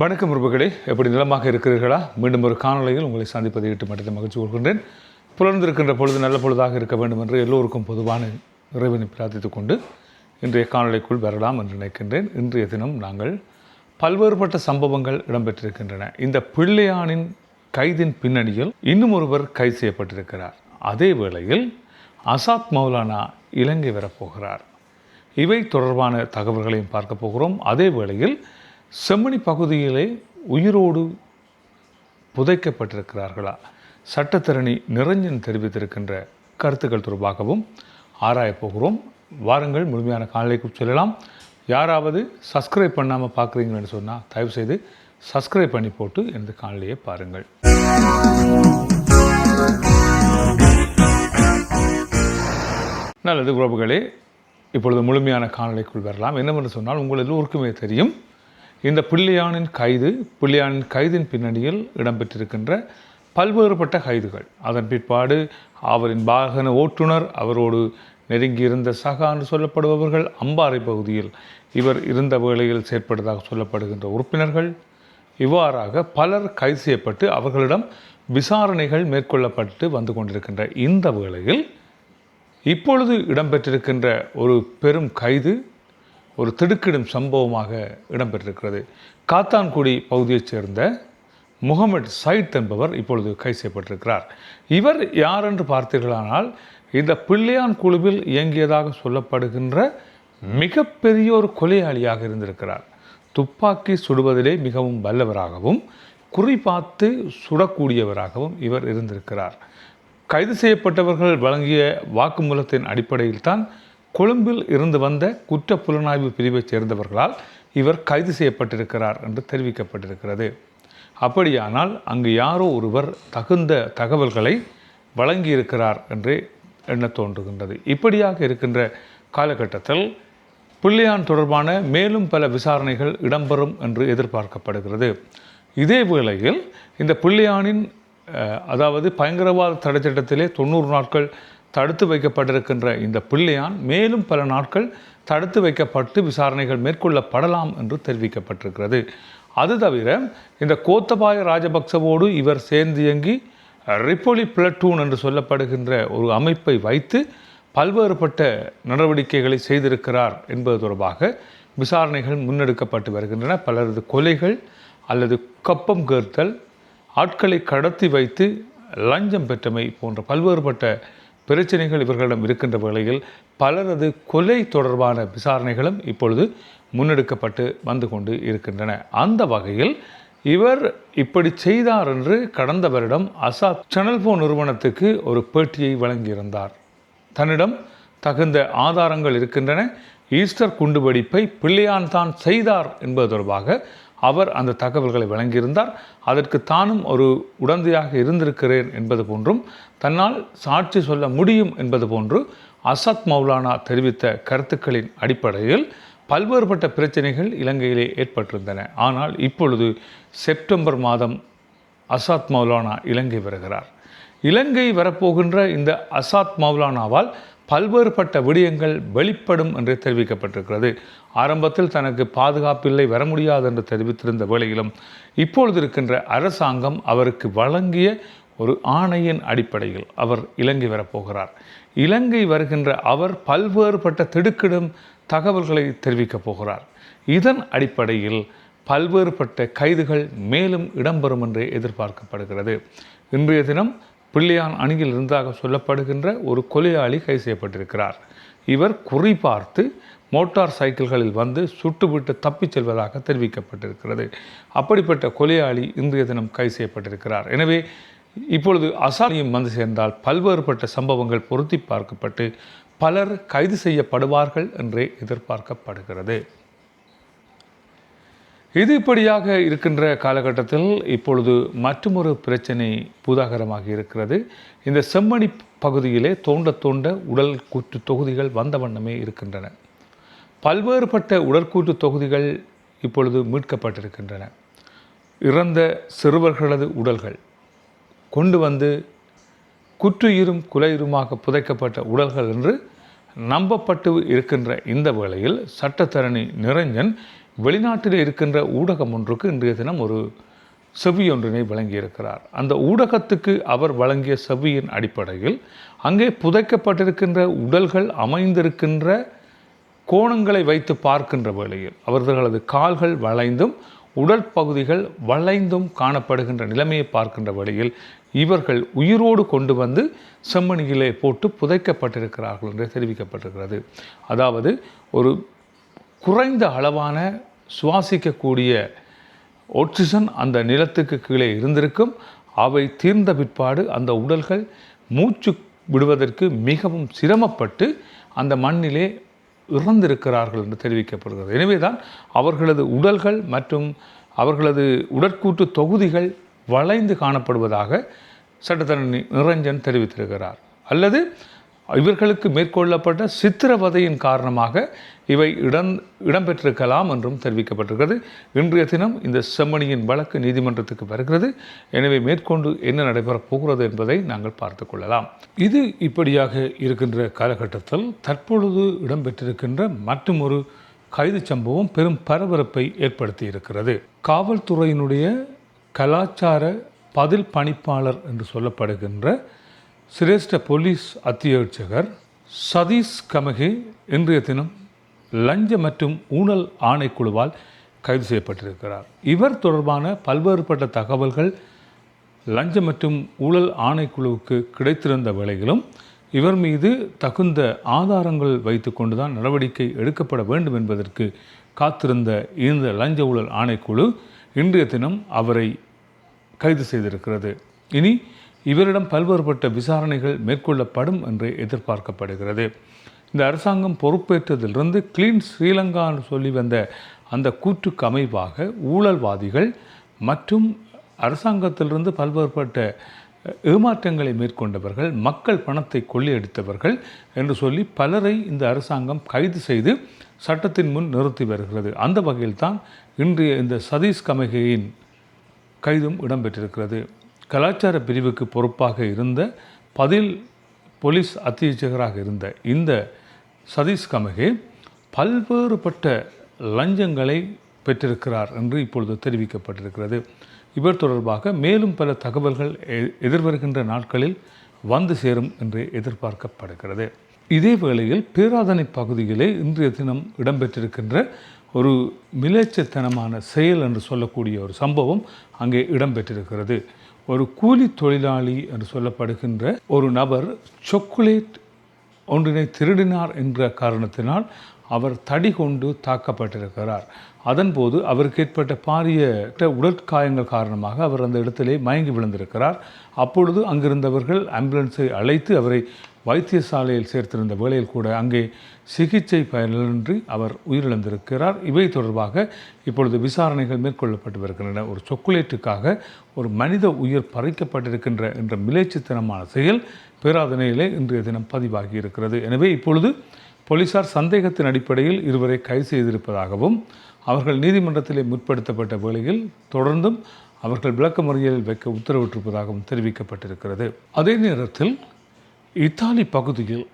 வணக்கம் உறவுகளே. எப்படி நிலமாக இருக்கிறீர்களா? மீண்டும் ஒரு காணொளியில் உங்களை சந்திப்பதை இட்டு மட்டும் மகிழ்ச்சி கொள்கின்றேன். புலர்ந்திருக்கின்ற பொழுது நல்ல பொழுதாக இருக்க வேண்டும் என்று எல்லோருக்கும் பொதுவான இறைவனை பிரார்த்தித்துக் கொண்டு இன்றைய காணொலிக்குள் வரலாம் என்று நினைக்கின்றேன். இன்றைய தினம் நாங்கள் பல்வேறுபட்ட சம்பவங்கள் இடம்பெற்றிருக்கின்றன. இந்த பிள்ளையானின் கைதின் பின்னணியில் இன்னும் ஒருவர் கைது செய்யப்பட்டிருக்கிறார். அதே வேளையில் அசாத் மௌலானா இலங்கை வரப்போகிறார். இவை தொடர்பான தகவல்களையும் பார்க்க போகிறோம். அதே வேளையில் செம்மணி பகுதியிலே உயிரோடு புதைக்கப்பட்டிருக்கிறார்களா? சட்டத்தரணி நிரஞ்சன் தெரிவித்திருக்கின்ற கருத்துக்கள் தொடர்பாகவும் ஆராயப் போகிறோம். வாருங்கள் முழுமையான காலைக்கு செல்லலாம். யாராவது சப்ஸ்கிரைப் பண்ணாமல் பார்க்குறீங்கன்னு சொன்னால் தயவுசெய்து சப்ஸ்கிரைப் பண்ணி போட்டு எனது காலையை பாருங்கள். நல்லது உறவுகளே இப்பொழுது முழுமையான காணொலிக்குள் வரலாம். என்னவென்று சொன்னால் உங்கள் எல்லோருக்குமே தெரியும் இந்த பிள்ளையானின் கைது பிள்ளையானின் கைதின் பின்னணியில் இடம்பெற்றிருக்கின்ற பல்வேறுபட்ட கைதுகள். அதன் பிற்பாடு அவரின் வாகன ஓட்டுநர் அவரோடு நெருங்கியிருந்த சகா என்று சொல்லப்படுபவர்கள் அம்பாறை பகுதியில் இவர் இருந்த வேளையில் செயற்பட்டதாக சொல்லப்படுகின்ற உறுப்பினர்கள். இவ்வாறாக பலர் கைது செய்யப்பட்டு அவர்களிடம் விசாரணைகள் மேற்கொள்ளப்பட்டு வந்து கொண்டிருக்கின்ற இந்த வேளையில் இப்பொழுது இடம்பெற்றிருக்கின்ற ஒரு பெரும் கைது ஒரு திடுக்கிடும் சம்பவமாக இடம்பெற்றிருக்கிறது. காத்தான்குடி பகுதியைச் சேர்ந்த முகமது சயித் என்பவர் இப்பொழுது கை செய்யப்பட்டிருக்கிறார். இவர் யார் என்று பார்த்தீர்களானால் இந்த பிள்ளையான் குழுவில் இயங்கியதாக சொல்லப்படுகின்ற மிகப்பெரிய ஒரு கொலையாளியாக இருந்திருக்கிறார். துப்பாக்கி சுடுவதிலே மிகவும் வல்லவராகவும் குறிபார்த்து சுடக்கூடியவராகவும் இவர் இருந்திருக்கிறார். கைது செய்யப்பட்டவர்கள் வழங்கிய வாக்குமூலத்தின் அடிப்படையில் தான் கொழும்பில் இருந்து வந்த குற்ற புலனாய்வு பிரிவைச் சேர்ந்தவர்களால் இவர் கைது செய்யப்பட்டிருக்கிறார் என்று தெரிவிக்கப்பட்டிருக்கிறது. அப்படியானால் அங்கு யாரோ ஒருவர் தகுந்த தகவல்களை வழங்கியிருக்கிறார் என்று எண்ண தோன்றுகின்றது. இப்படியாக இருக்கின்ற காலகட்டத்தில் பிள்ளையான் தொடர்பான மேலும் பல விசாரணைகள் இடம்பெறும் என்று எதிர்பார்க்கப்படுகிறது. இதே வேளையில் இந்த பிள்ளையானின் அதாவது பயங்கரவாத தடை தொண்ணூறு நாட்கள் தடுத்து வைக்கப்பட்டிருக்கின்ற இந்த பிள்ளையான் மேலும் பல நாட்கள் தடுத்து வைக்கப்பட்டு விசாரணைகள் மேற்கொள்ளப்படலாம் என்று தெரிவிக்கப்பட்டிருக்கிறது. அது தவிர இந்த கோத்தபாய ராஜபக்சவோடு இவர் சேர்ந்து இயங்கி ரிப்போலி பிளட்டூன் என்று சொல்லப்படுகின்ற ஒரு அமைப்பை வைத்து பல்வேறுபட்ட நடவடிக்கைகளை செய்திருக்கிறார் என்பது தொடர்பாக விசாரணைகள் முன்னெடுக்கப்பட்டு வருகின்றன. பலரது கொலைகள் அல்லது கப்பம் கேர்த்தல் ஆட்களை கடத்தி வைத்து லஞ்சம் பெற்றமை போன்ற பல்வேறுபட்ட பிரச்சனைகள் இவர்களிடம் இருக்கின்ற வேளையில் பலரது கொலை தொடர்பான விசாரணைகளும் இப்பொழுது முன்னெடுக்கப்பட்டு வந்து கொண்டு இருக்கின்றன. அந்த வகையில் இவர் இப்படி செய்தார் என்று கடந்த வருடம் அசாத் சேனல் போன் நிறுவனத்துக்கு ஒரு பேட்டியை வழங்கியிருந்தார். தன்னிடம் தகுந்த ஆதாரங்கள் இருக்கின்றன. ஈஸ்டர் குண்டுவெடிப்பை பிள்ளையான் தான் செய்தார் என்பது தொடர்பாக அவர் அந்த தகவல்களை வழங்கியிருந்தார். அதற்கு தானும் ஒரு உடந்தையாக இருந்திருக்கிறேன் என்பது போன்றும் தன்னால் சாட்சி சொல்ல முடியும் என்பது போன்று அசத் மௌலானா தெரிவித்த கருத்துக்களின் அடிப்படையில் பல்வேறுபட்ட பிரச்சனைகள் இலங்கையிலே ஏற்பட்டிருந்தன. ஆனால் இப்பொழுது செப்டம்பர் மாதம் அசாத் மௌலானா இலங்கை வருகிறார். இலங்கை வரப்போகின்ற இந்த அசாத் மௌலானாவால் பல்வேறுபட்ட விடயங்கள் வெளிப்படும் என்று தெரிவிக்கப்பட்டிருக்கிறது. ஆரம்பத்தில் தனக்கு பாதுகாப்பில்லை வர முடியாது என்று தெரிவித்திருந்த வேளையிலும் இப்பொழுது இருக்கின்ற அரசாங்கம் அவருக்கு வழங்கிய ஒரு ஆணையின் அடிப்படையில் அவர் இலங்கை வரப்போகிறார். இலங்கை வருகின்ற அவர் பல்வேறுபட்ட திடுக்கிடும் தகவல்களை தெரிவிக்கப் போகிறார். இதன் அடிப்படையில் பல்வேறுபட்ட கைதுகள் மேலும் இடம்பெறும் என்று எதிர்பார்க்கப்படுகிறது. இன்றைய தினம் பிள்ளையான் அணியில் இருந்ததாக சொல்லப்படுகின்ற ஒரு கொலையாளி கைது செய்யப்பட்டிருக்கிறார். இவர் குறிபார்த்து மோட்டார் சைக்கிள்களில் வந்து சுட்டுவிட்டு தப்பிச் செல்வதாக தெரிவிக்கப்பட்டிருக்கிறது. அப்படிப்பட்ட கொலையாளி இன்றைய தினம் கைது செய்யப்பட்டிருக்கிறார். எனவே இப்பொழுது அசாலியும் வந்து சேர்ந்தால் பல்வேறுபட்ட சம்பவங்கள் பொருத்தி பார்க்கப்பட்டு பலர் கைது செய்யப்படுவார்கள் என்றே எதிர்பார்க்கப்படுகிறது. இது இப்படியாக இருக்கின்ற காலகட்டத்தில் இப்பொழுது மற்றொரு பிரச்சனை பூதாகரமாக இருக்கிறது. இந்த செம்மணி பகுதியிலே தோண்ட தோண்ட உடல் கூற்று தொகுதிகள் வந்த வண்ணமே இருக்கின்றன. பல்வேறுபட்ட உடற்கூற்று தொகுதிகள் இப்பொழுது மீட்கப்பட்டிருக்கின்றன. இறந்த சிறுவர்களது உடல்கள் கொண்டு வந்து குற்றுயிரும் குலையுருமாக புதைக்கப்பட்ட உடல்கள் என்று நம்பப்பட்டு இருக்கின்ற இந்த வேளையில் சட்டத்தரணி நிரஞ்சன் வெளிநாட்டில் இருக்கின்ற ஊடகம் ஒன்றுக்கு இன்றைய தினம் ஒரு செவி ஒன்றினை வழங்கியிருக்கிறார். அந்த ஊடகத்துக்கு அவர் வழங்கிய செவியின் அடிப்படையில் அங்கே புதைக்கப்பட்டிருக்கின்ற உடல்கள் அமைந்திருக்கின்ற கோணங்களை வைத்து பார்க்கின்ற வேளையில் அவர்களது கால்கள் வளைந்தும் உடல் பகுதிகள் வளைந்தும் காணப்படுகின்ற நிலைமையை பார்க்கின்ற வேளையில் இவர்கள் உயிரோடு கொண்டு வந்து செம்மணியிலே போட்டு புதைக்கப்பட்டிருக்கிறார்கள் என்று தெரிவிக்கப்பட்டிருக்கிறது. அதாவது ஒரு குறைந்த அளவான சுவாசிக்கக்கூடிய ஆக்சிஜன் அந்த நிலத்துக்கு கீழே இருந்திருக்கும். அவை தீர்ந்த பிற்பாடு அந்த உடல்கள் மூச்சு விடுவதற்கு மிகவும் சிரமப்பட்டு அந்த மண்ணிலே இறந்திருக்கிறார்கள் என்று தெரிவிக்கப்படுகிறது. எனவே தான் அவர்களது உடல்கள் மற்றும் அவர்களது உடற்கூட்டு தொகுதிகள் வளைந்து காணப்படுவதாக சட்டத்தரணி நிரஞ்சன் தெரிவித்திருக்கிறார். அல்லது இவர்களுக்கு மேற்கொள்ளப்பட்ட சித்திரவதையின் காரணமாக இவை இடம் இடம்பெற்றிருக்கலாம் என்றும் தெரிவிக்கப்பட்டிருக்கிறது. இன்றைய தினம் இந்த செம்மணியின் வழக்கு நீதிமன்றத்துக்கு வருகிறது. எனவே மேற்கொண்டு என்ன நடைபெறப் போகிறது என்பதை நாங்கள் பார்த்து கொள்ளலாம். இது இப்படியாக இருக்கின்ற காலகட்டத்தில் தற்பொழுது இடம்பெற்றிருக்கின்ற மற்றும் ஒரு கைது சம்பவம் பெரும் பரபரப்பை ஏற்படுத்தி இருக்கிறது காவல்துறையினுடைய கலாச்சார பதில் பணிப்பாளர் என்று சொல்லப்படுகின்ற சிரேஷ்ட போலீஸ் அத்தியட்சகர் சதீஷ் கமகே இன்றைய தினம் லஞ்ச மற்றும் ஊழல் ஆணைக்குழுவால் கைது செய்யப்பட்டிருக்கிறார். இவர் தொடர்பான பல்வேறுபட்ட தகவல்கள் லஞ்ச மற்றும் ஊழல் ஆணைக்குழுவுக்கு கிடைத்திருந்த வேளையிலும் இவர் மீது தகுந்த ஆதாரங்கள் வைத்துக்கொண்டு தான் நடவடிக்கை எடுக்கப்பட வேண்டும் என்பதற்கு காத்திருந்த இந்த லஞ்ச ஊழல் ஆணைக்குழு இன்றைய தினம் அவரை கைது செய்திருக்கிறது. இனி இவரிடம் பல்வேறுபட்ட விசாரணைகள் மேற்கொள்ளப்படும் என்று எதிர்பார்க்கப்படுகிறது. இந்த அரசாங்கம் பொறுப்பேற்றதிலிருந்து கிளீன் ஸ்ரீலங்கான்னு சொல்லி வந்த அந்த கூற்றுக்கு அமைவாக ஊழல்வாதிகள் மற்றும் அரசாங்கத்திலிருந்து பல்வேறுபட்ட ஏமாற்றங்களை மேற்கொண்டவர்கள் மக்கள் பணத்தை கொள்ளையடித்தவர்கள் என்று சொல்லி பலரை இந்த அரசாங்கம் கைது செய்து சட்டத்தின் முன் நிறுத்தி வருகிறது. அந்த வகையில்தான் இன்றைய இந்த சதீஷ் கமகையின் கைதும் இடம்பெற்றிருக்கிறது. கலாச்சார பிரிவுக்கு பொறுப்பாக இருந்த பதில் போலீஸ் அத்தியட்சகராக இருந்த இந்த சதீஷ் கமகே பல்வேறுபட்ட லஞ்சங்களை பெற்றிருக்கிறார் என்று இப்பொழுது தெரிவிக்கப்பட்டிருக்கிறது. இவர் தொடர்பாக மேலும் பல தகவல்கள் எதிர்வருகின்ற நாட்களில் வந்து சேரும் என்று எதிர்பார்க்கப்படுகிறது. இதே வேளையில் பேராதனை பகுதியிலே இன்றைய தினம் இடம்பெற்றிருக்கின்ற ஒரு மிலேச்சத்தனமான செயல் என்று சொல்லக்கூடிய ஒரு சம்பவம் அங்கே இடம்பெற்றிருக்கிறது. ஒரு கூலி தொழிலாளி என்று சொல்லப்படுகின்ற ஒரு நபர் சொக்குலேட் ஒன்றினை திருடினார் என்ற காரணத்தினால் அவர் தடி கொண்டு தாக்கப்பட்டிருக்கிறார். அதன்போது அவருக்கு ஏற்பட்ட பாரிய உடற்காயங்கள் காரணமாக அவர் அந்த இடத்திலே மயங்கி விழுந்திருக்கிறார். அப்பொழுது அங்கிருந்தவர்கள் ஆம்புலன்ஸை அழைத்து அவரை வைத்தியசாலையில் சேர்த்திருந்த வேளையில் கூட அங்கே சிகிச்சை பயனின்றி அவர் உயிரிழந்திருக்கிறார். இவை தொடர்பாக இப்பொழுது விசாரணைகள் மேற்கொள்ளப்பட்டு வருகின்றன. ஒரு சொக்குலேட்டுக்காக ஒரு மனித உயிர் பறிக்கப்பட்டிருக்கின்ற என்ற மிலேச்சித்தனமான செயல் பேராதனையிலே இன்றைய தினம் பதிவாகி இருக்கிறது. எனவே இப்பொழுது போலீசார் சந்தேகத்தின் அடிப்படையில் இருவரை கைது செய்திருப்பதாகவும் அவர்கள் நீதிமன்றத்திலே முற்படுத்தப்பட்ட வேளையில் தொடர்ந்தும் அவர்கள் விளக்க முறையில் வைக்க உத்தரவிட்டிருப்பதாகவும் தெரிவிக்கப்பட்டிருக்கிறது. அதே நேரத்தில் இத்தாலி பகுதியில்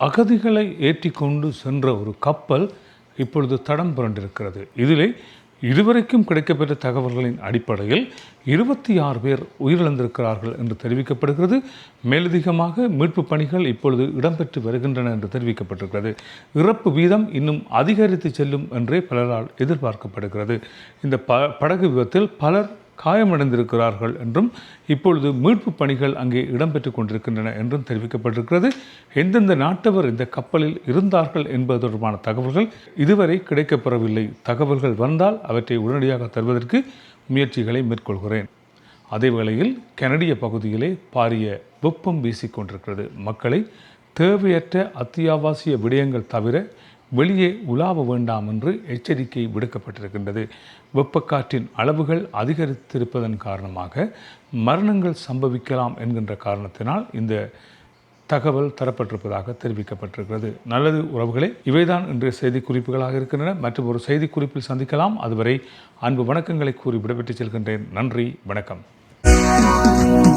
அகதிகளை ஏற்றி கொண்டு சென்ற ஒரு கப்பல் இப்பொழுது தடம் புரண்டிருக்கிறது. இதிலே இதுவரைக்கும் கிடைக்கப்பெற்ற தகவல்களின் அடிப்படையில் இருபத்தி ஆறு பேர் உயிரிழந்திருக்கிறார்கள் என்று தெரிவிக்கப்படுகிறது. மேலதிகமாக மீட்பு பணிகள் இப்பொழுது இடம்பெற்று வருகின்றன என்று தெரிவிக்கப்பட்டிருக்கிறது. இறப்பு வீதம் இன்னும் அதிகரித்து செல்லும் என்றே பலரால் எதிர்பார்க்கப்படுகிறது. இந்த ப படகு விபத்தில் பலர் காயமடைந்திருக்கிறார்கள் என்றும் இப்பொழுது மீட்பு பணிகள் அங்கே இடம்பெற்று கொண்டிருக்கின்றன என்றும் தெரிவிக்கப்பட்டிருக்கிறது. எந்தெந்த நாட்டவர் இந்த கப்பலில் இருந்தார்கள் என்பது தொடர்பான தகவல்கள் இதுவரை கிடைக்கப்பெறவில்லை. தகவல்கள் வந்தால் அவற்றை உடனடியாக தருவதற்கு முயற்சிகளை மேற்கொள்கிறேன். அதே வேளையில் கனடிய பகுதியிலே பாரிய வெப்பம் வீசிக்கொண்டிருக்கிறது. மக்களை தேவையற்ற அத்தியாவசிய விடயங்கள் தவிர வெளியே உலாவ வேண்டாம் என்று எச்சரிக்கை விடுக்கப்பட்டிருக்கின்றது. வெப்பக்காற்றின் அளவுகள் அதிகரித்திருப்பதன் காரணமாக மரணங்கள் சம்பவிக்கலாம் என்கின்ற காரணத்தினால் இந்த தகவல் தரப்பட்டிருப்பதாக தெரிவிக்கப்பட்டிருக்கிறது. நல்லது உறவுகளே இவைதான் இன்றைய செய்தி குறிப்புகளாக இருக்கின்றன. மற்றும் ஒரு செய்தி குறிப்பில் சந்திக்கலாம். அதுவரை அன்பு வணக்கங்களை கூறி விடைபெற்று செல்கின்றேன். நன்றி வணக்கம்.